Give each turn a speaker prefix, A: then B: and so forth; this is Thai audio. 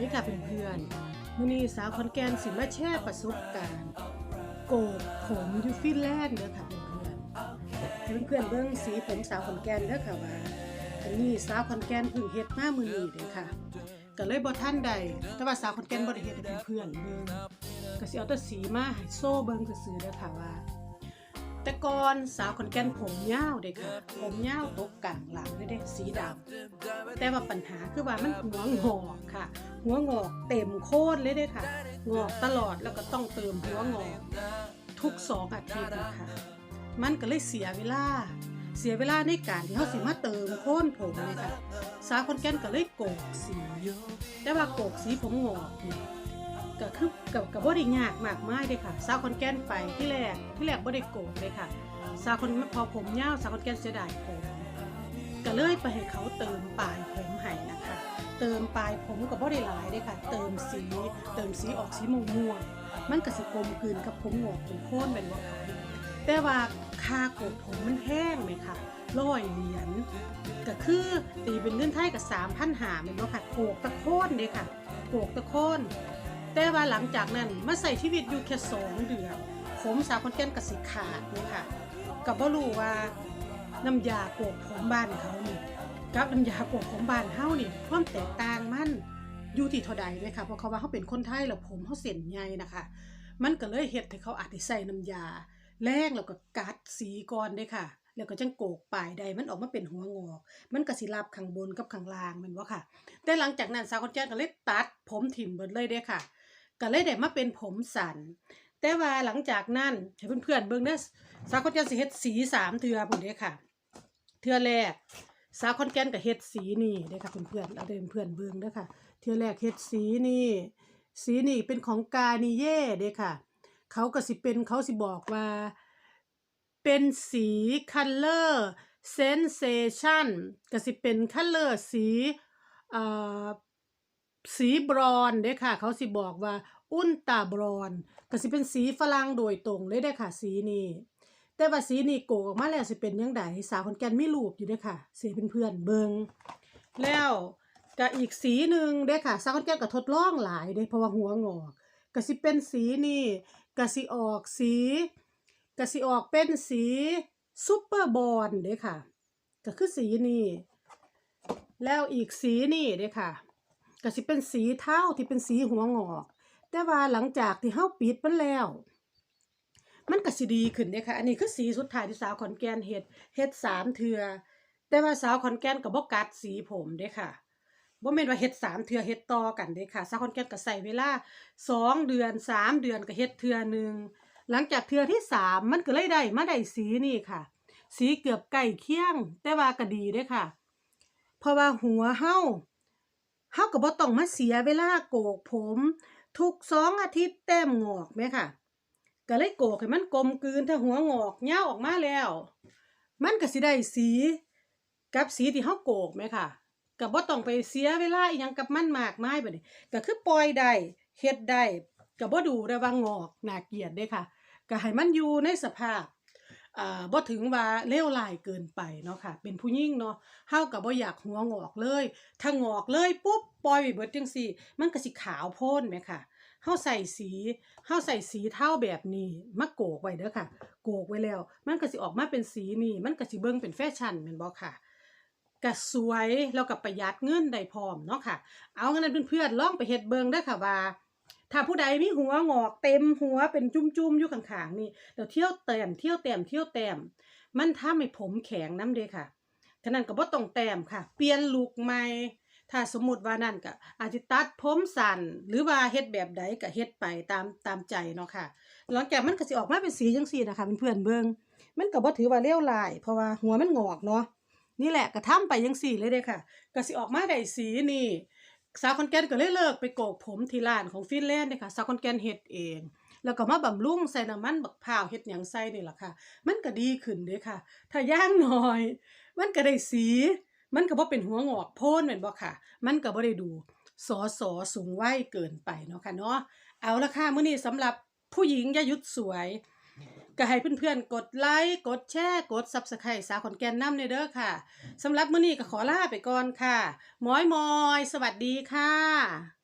A: ดีค่ะเพื่อนๆมื้อนี้สาวขอนแก่นสิมาแชร์ประสบการณ์ โกกผมอยู่ฟินแลนด์เด้อค่ะเพื่อนๆให้เพื่อนๆเบิ่งสีผมสาวขอนแก่นเด้อค่ะว่าอันนี้สาวขอนแก่นเพิ่งเฮ็ดมามื้อนี้เด้อค่ะก็เลยบ่ทันใดแต่ว่าสาวขอนแก่นบ่ได้เฮ็ดให้เพื่อนๆเบิ่งก็สิเอาแต่สีมาให้โซ่เบิ่งซื่อๆเด้อค่ะว่า แต่ก่อนสาวขอนแก่นผมยาวเด้ค่ะ ผมยาวตกกลางหลังเลยเด้สีดำแต่ว่าปัญหาคือว่ามันหัวงอกค่ะ หัวงอกเต็มโคนเลยเด้ค่ะ งอกตลอดแล้วก็ต้องเติมหัวงอก ทุกสองอาทิตย์นะคะมันก็เลยเสียเวลาเสียเวลาในการที่เขาสิมาเติมโคนผมเลยค่ะ สาวขนแก่นก็เลยโกกสี แต่ว่าโกกสีผมงอก ก็คือกับกับบ่ได้ยากมากมายเลยค่ะสาวขอนแก่นไปที่แรกที่แรกบ่ได้โกกเลยค่ะสาวคนพอผมยาวสาวขอนแก่นเสียดายผมก็เลยไปให้เขาเติมปลายผมให้นะคะ เติมปลายผมก็บ่ได้หลายเลยค่ะ เติมสีเติมสีออกสีม่วงม่วงมันก็สิกลมกลืนกับผมงอกผมโค่นเป็นว่าค่ะแต่ว่าค่าโกกผมมันแพงเลยค่ะร้อยเหรียญก็คือตีเป็นเงินไทยกับสามพันหาเป็นว่าค่ะโกกตะโค่นเลยค่ะโกกตะโค่น แต่ว่าหลังจากนั้นมาใส่ชีวิตอยู่แค่สองเดือน ผมสาวคนแก่นกับสิขาดเลยค่ะกับบ่รู้ว่าน้ำยาโกกผมบ้านเขานี่กับน้ำยาโกกผมบ้านเฮานี่ความแตกต่างมันอยู่ที่เท่าใดเลยค่ะเพราะเขาว่าเขาเป็นคนไทยแล้วผมเขาเส้นใหญ่นะคะ มันก็เลยเฮ็ดให้เขาอาจจะใส่น้ำยาแรงแล้วก็กัดสีก่อนเด้ค่ะ แล้วก็จังโกกปลายใดมันออกมาเป็นหัวงอก มันก็สิรับข้างบนกับข้างล่างมันว่าค่ะ แต่หลังจากนั้นสาวคนแก่ก็เลยตัดผมถิ่มเบิดเลยเด้ค่ะ ก็เลยได้มาเป็นผมสัน แต่ว่าหลังจากนั้นให้เพื่อนๆเบิ่งเด้อสาวคนแกนสิเฮ็ดสีสามเทือพุ่นเด้ค่ะ เทือแรกสาวคอนแกนก็เฮ็ดสีนี่เด้ค่ะเพื่อนๆเอาเด้เพื่อนเบิ่งเด้อค่ะ เทือแรกเฮ็ดสีนี่ สีนี่เป็นของกาเนิเย่เด้ค่ะ เขาก็สิเป็นเขาสิบอกว่า เป็นสีคัลเลอร์เซนเซชันก็สิเป็นคัลเลอร์สีเอ่อ สีบรอนเด้ค่ะ เขาสิบอกว่าอุลตาบรอนก็สิเป็นสีฝรั่งโดยตรงเลยเด้ค่ะ สีนี้แต่ว่าสีนี่โกออกมาแล้วสิเป็นยังไงสาวคนแก่นมีรูปอยู่เด้ค่ะสีเป็นเพื่อนเบิงแล้วก็อีกสีหนึ่งเด้ค่ะสาวคนแก่นก็ทดลองหลายเด้เพราะว่าหัวงอกก็สิเป็นสีนี่ก็สิออกสีก็สิออกเป็นสีซุปเปอร์บอลเด้ค่ะ ก็คือสีนี่แล้วอีกสีนี่เด้ค่ะ ก็สิเป็นสีเทาที่เป็นสีหัวงอก แต่ว่าหลังจากที่เฮาปิดมันแล้ว มันก็สิดีขึ้นเด้ค่ะ อันนี้คือสีสุดท้ายที่สาวขอนแก่นเฮ็ดเฮ็ดสามเทือแต่ว่าสาวขอนแก่นก็บ่กัดสีผมเด้ค่ะบ่แม่นว่าเฮ็ดสามเทือเฮ็ดต่อกันเด้ค่ะสาวขอนแก่นก็ใส่เวลาสองเดือนสามเดือนก็เฮ็ดเทือหนึ่งหลังจากเทือที่สามมันก็เลยได้มาได้สีนี่ค่ะ สีเกือบใกล้เคียง แต่ว่าก็ดีเด้ค่ะ เพราะว่าหัวเฮา เฮาก็บ่ต้องมาเสียเวลาโกกผม ทุกสองอาทิตย์แต้มงอกแม่ค่ะ ก็เลยโกกให้มันกลมกลืนถ้าหัวงอกเงาออกมาแล้ว มันก็สิได้สีกับสีที่เฮาโกกไหมค่ะก็บ่ต้องไปเสียเวลาอีหยังกับมันมากมายบัดนี้ก็คือปล่อยได้เฮ็ดได้ก็บ่ดูได้ว่างอกน่าเกลียดเด้ค่ะก็ให้มันอยู่ในสภาพ อ่าบ่ถึงว่าเลวร้ายเกินไปเนาะค่ะ เป็นผู้หญิงเนาะเฮาก็บ่อยากหัวงอกเลย ถ้างอกเลยปุ๊บปล่อยไปเบิดจังซี่ มันก็สิขาวโพ้นไหมค่ะเฮาใส่สีเฮาใส่สีเท่าแบบนี้มาโกกไว้เด้อค่ะ โกกไว้แล้ว มันก็สิออกมาเป็นสีนี่ มันก็สิเบิ่งเป็นแฟชั่นแม่นบ่ค่ะก็สวยแล้วก็ประหยัดเงินได้พร้อมเนาะค่ะ เอางั้นเพื่อนๆลองไปเฮ็ดเบิ่งเด้อค่ะว่า ถ้าผู้ใดมีหัวงอกเต็มหัวเป็นจุ่มๆอยู่ข้างๆนี่แล้วเที่ยวแต้มเที่ยวแต้มเที่ยวแต้มมันทำให้ผมแข็งน้ำเด้ค่ะฉะนั้นก็บ่ต้องแต้มค่ะ เปลี่ยนลุคใหม่ถ้าสมมติว่านั่นก็อาจจะตัดผมสั้นหรือว่าเฮ็ดแบบใดก็เฮ็ดไปตามตามใจเนาะค่ะหลังจากมันก็สิออกมาเป็นสีจังซี่นะคะเพื่อนๆเบิ่งมันก็บ่ถือว่าเลวร้ายเพราะว่าหัวมันงอกเนาะนี่แหละก็ทำไปจังซี่เลยเด้ค่ะก็สิออกมาได้สีนี่ สาวคอนแกนก็เลยเลิกไปโกกผมที่ร้านของฟินแลนด์เด้ค่ะสาวคอนแกนเฮ็ดเอง แล้วก็มาบำรุงใส่น้ำมันบักพร้าวเฮ็ดหยังใส่นี่แหละค่ะ มันก็ดีขึ้นเด้ค่ะ ถ้าย่างน้อย มันก็ได้สี มันก็บ่เป็นหัวงอกโพ้นแม่นบ่ค่ะ มันก็บ่ได้ดูสอสอสูงวัยเกินไปเนาะค่ะเนาะเอาละค่ะมื้อนี้สำหรับผู้หญิงอย่าหยุดสวย ก็ให้เพื่อนๆ กดไลค์กดแชร์กดซับสไครต์สาวขอนแก่นนำเด้อค่ะสำหรับมื้อนี้ก็ขอลาไปก่อนค่ะมอยมอย สวัสดีค่ะ